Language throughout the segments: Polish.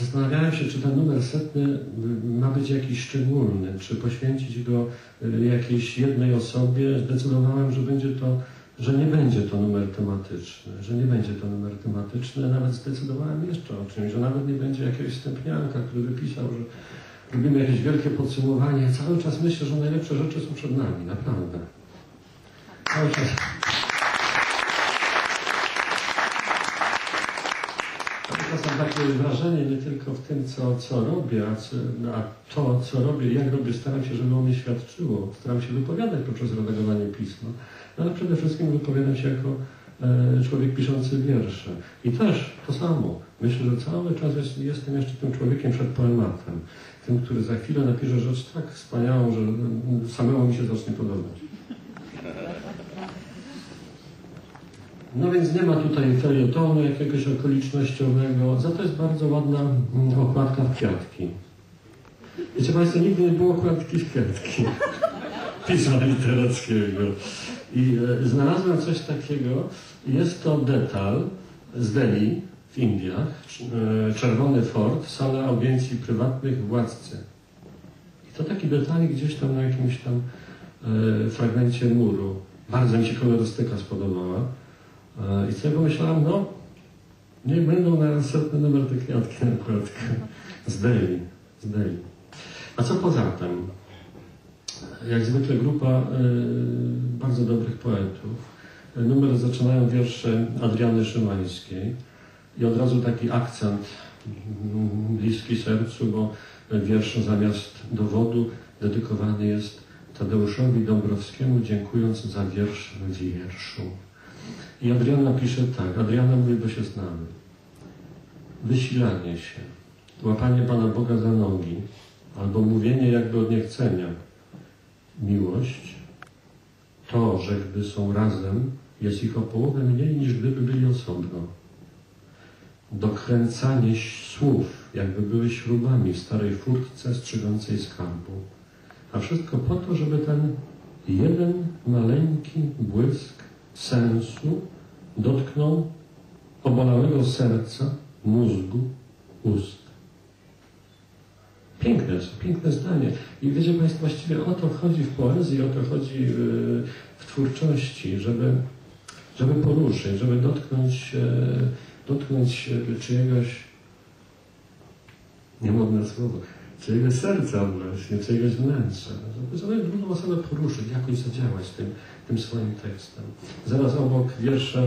Zastanawiałem się, czy ten numer setny ma być jakiś szczególny, czy poświęcić go y, jakiejś jednej osobie. Zdecydowałem, że będzie to, że nie będzie to numer tematyczny, że nie będzie to numer tematyczny. Nawet zdecydowałem jeszcze o czymś, że nawet nie będzie jakiegoś stępnianka, który wypisał, że robimy jakieś wielkie podsumowanie. Cały czas myślę, że najlepsze rzeczy są przed nami, naprawdę. Cały czas. Takie wrażenie nie tylko w tym, co, co robię, a, co, a to, co robię, jak robię, staram się, żeby o mnie świadczyło. Staram się wypowiadać poprzez redagowanie pisma, no, ale przede wszystkim wypowiadam się jako e, człowiek piszący wiersze. I też to samo. Myślę, że cały czas jest, jestem jeszcze tym człowiekiem przed poematem. Tym, który za chwilę napisze rzecz tak wspaniałą, że samemu mi się zacznie podobać. No więc nie ma tutaj felietonu jakiegoś okolicznościowego, za to jest bardzo ładna mm, okładka w kwiatki. Wiecie Państwo, nigdy nie było okładki w kwiatki pisma literackiego. I e, znalazłem coś takiego. Jest to detal z Delhi w Indiach, e, czerwony fort, sala audiencji prywatnych władcy. I to taki detalik gdzieś tam na jakimś tam e, fragmencie muru. Bardzo mi się kolorystyka spodobała. E, I sobie pomyślałem, no, niech będą na setny numer te kwiatki na kładkę. Zdejmij, zdejmij. A co poza tym? Jak zwykle grupa y, bardzo dobrych poetów. Numer zaczynają wiersze Adriany Szymańskiej i od razu taki akcent bliski sercu, bo wiersz zamiast dowodu dedykowany jest Tadeuszowi Dąbrowskiemu, dziękując za wiersz w wierszu. I Adriana pisze tak, Adriana mówi, bo się znamy. Wysilanie się, łapanie Pana Boga za nogi, albo mówienie jakby od niechcenia. Miłość, to, że gdy są razem, jest ich o połowę mniej niż gdyby byli osobno. Dokręcanie słów, jakby były śrubami w starej furtce strzygącej skarbu. A wszystko po to, żeby ten jeden maleńki błysk sensu dotknął obalałego serca, mózgu, ust. Piękne, piękne zdanie. I wiecie Państwo, właściwie o to chodzi w poezji, o to chodzi w twórczości, żeby, żeby poruszyć, żeby dotknąć, dotknąć czyjegoś, niemodne słowo, czyjegoś serca właśnie, czyjegoś wnętrza, żeby, żeby drugą osobę poruszyć, jakoś zadziałać tym, tym swoim tekstem. Zaraz obok wiersza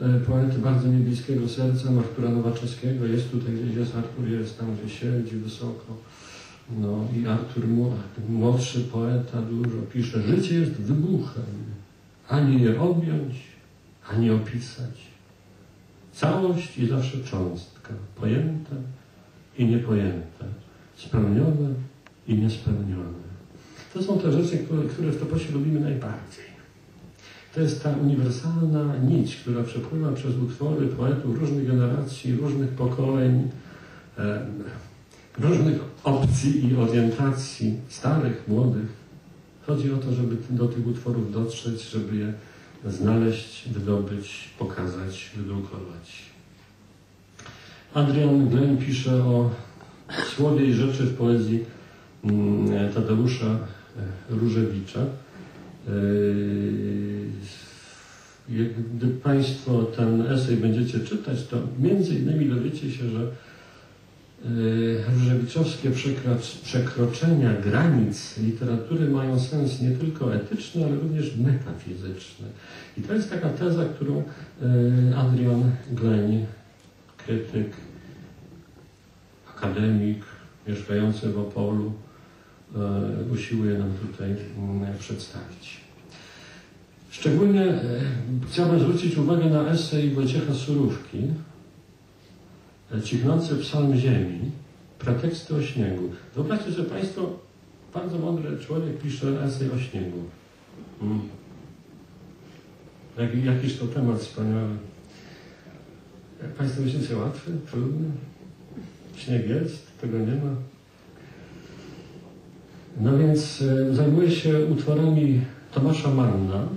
e, poety bardzo mi bliskiego serca, Artura Nowaczewskiego, jest tutaj gdzieś, jest Artur, jest tam, gdzie siedzi wysoko. No i Artur, młodszy poeta, dużo pisze, życie jest wybuchem, ani je objąć, ani opisać. Całość i zawsze cząstka, pojęte i niepojęte, spełnione i niespełnione. To są te rzeczy, które, które w toposie lubimy najbardziej. To jest ta uniwersalna nić, która przepływa przez utwory poetów różnych generacji, różnych pokoleń, różnych opcji i orientacji, starych, młodych. Chodzi o to, żeby do tych utworów dotrzeć, żeby je znaleźć, wydobyć, pokazać, wydrukować. Adrian Glenn pisze o słowie i rzeczy w poezji mm, Tadeusza e, Różewicza. Yy, gdy Państwo ten esej będziecie czytać, to między innymi dowiecie się, że yy, różewiczowskie przekroczenia granic literatury mają sens nie tylko etyczny, ale również metafizyczny. I to jest taka teza, którą Adrian Gleń, krytyk, akademik, mieszkający w Opolu, E, usiłuje nam tutaj mm, przedstawić. Szczególnie e, chciałbym zwrócić uwagę na esej Wojciecha Surówki, e, Cichnący psalm ziemi, preteksty o śniegu. Wyobraźcie sobie Państwo, bardzo mądry człowiek pisze esej o śniegu. Hmm. Jak, jakiś to temat wspaniały. Państwo myślicie, łatwy, trudny? Śnieg jest, tego nie ma. No więc e, zajmuję się utworami Tomasza Manna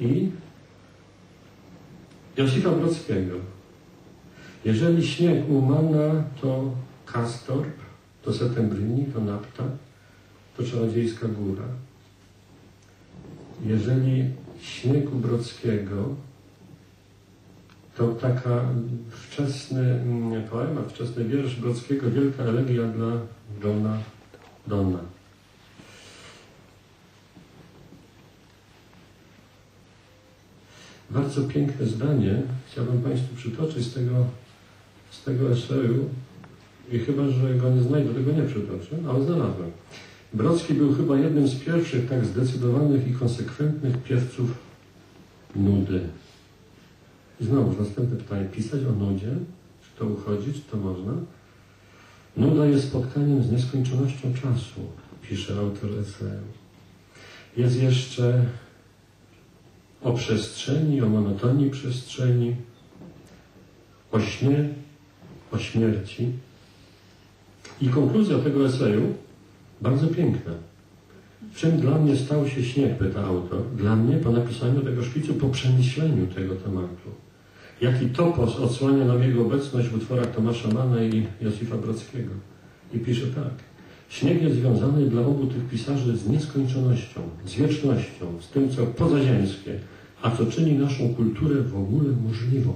i Josifa Brockiego. Jeżeli śnieg u Mana to Kastorp, to Settembrini, to Napta, to Czarodziejska Góra. Jeżeli śnieg u Brockiego to taka wczesny mm, poemat, wczesny wiersz Brockiego, Wielka elegia dla Johna Donna. Bardzo piękne zdanie chciałbym Państwu przytoczyć z tego, z tego eseju i chyba, że go nie znajdę, tego nie przytoczę, ale znalazłem. Brocki był chyba jednym z pierwszych tak zdecydowanych i konsekwentnych piewców nudy. I znowu następne pytanie. Pisać o nudzie? Czy to uchodzi? Czy to można? Nuda jest spotkaniem z nieskończonością czasu, pisze autor eseju. Jest jeszcze o przestrzeni, o monotonii przestrzeni, o śnie, o śmierci. I konkluzja tego eseju bardzo piękna. Czym dla mnie stał się śnieg, pyta autor? Dla mnie po napisaniu tego szkicu, po przemyśleniu tego tematu. Jaki topos odsłania nam jego obecność w utworach Tomasza Mana i Józefa Brockiego. I pisze tak. Śnieg jest związany dla obu tych pisarzy z nieskończonością, z wiecznością, z tym, co pozaziemskie, a co czyni naszą kulturę w ogóle możliwą.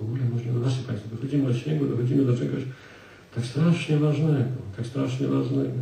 W ogóle możliwą. Zobaczcie Państwo, dochodzimy do śniegu, dochodzimy do czegoś tak strasznie ważnego, tak strasznie ważnego.